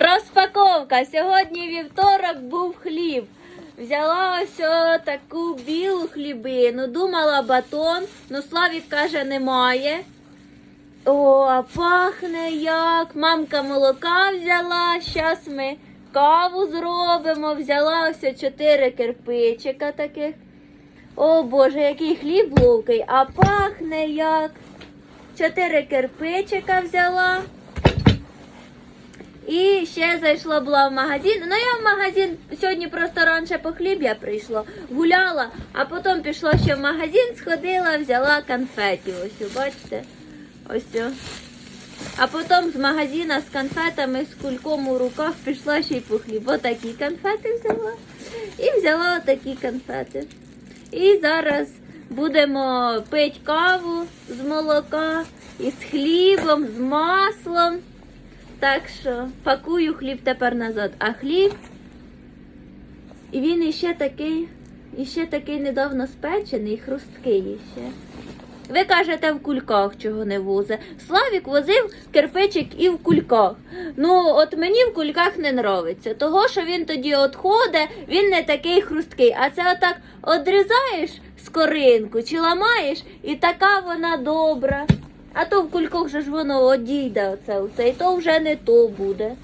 Розпаковка. Сьогодні вівторок був хліб. Взяла ось таку білу хлібину. Думала батон, ну Славік каже, немає. О, пахне як. Мамка молока взяла. Зараз ми каву зробимо. Взяла ось чотири кирпичика таких. О Боже, який хліб ловкий, а пахне як. Чотири кирпичика взяла. І ще зайшла була в магазин. Ну я в магазин сьогодні просто раніше по хліб я прийшла, гуляла, а потім пішла ще в магазин, сходила, взяла конфеті. Ось, бачите? Ось. А потім з магазина з конфетами, з кульком у руках пішла ще й по хліб. Отакі конфети взяла. І взяла отакі конфети. І зараз будемо пити каву з молока, із хлібом, з маслом. Так що пакую хліб тепер назад. А хліб, і він іще такий, іще такий недавно спечений, хрусткий іще. Ви кажете, в кульках чого не возе. Славік возив кирпичик і в кульках. Ну, от мені в кульках не нравиться. Того, що він тоді отходить, він не такий хрусткий. А це отак одрізаєш скоринку чи ламаєш, і така вона добра. А то в кульках же ж воно одійде оце, оце, і то вже не то буде.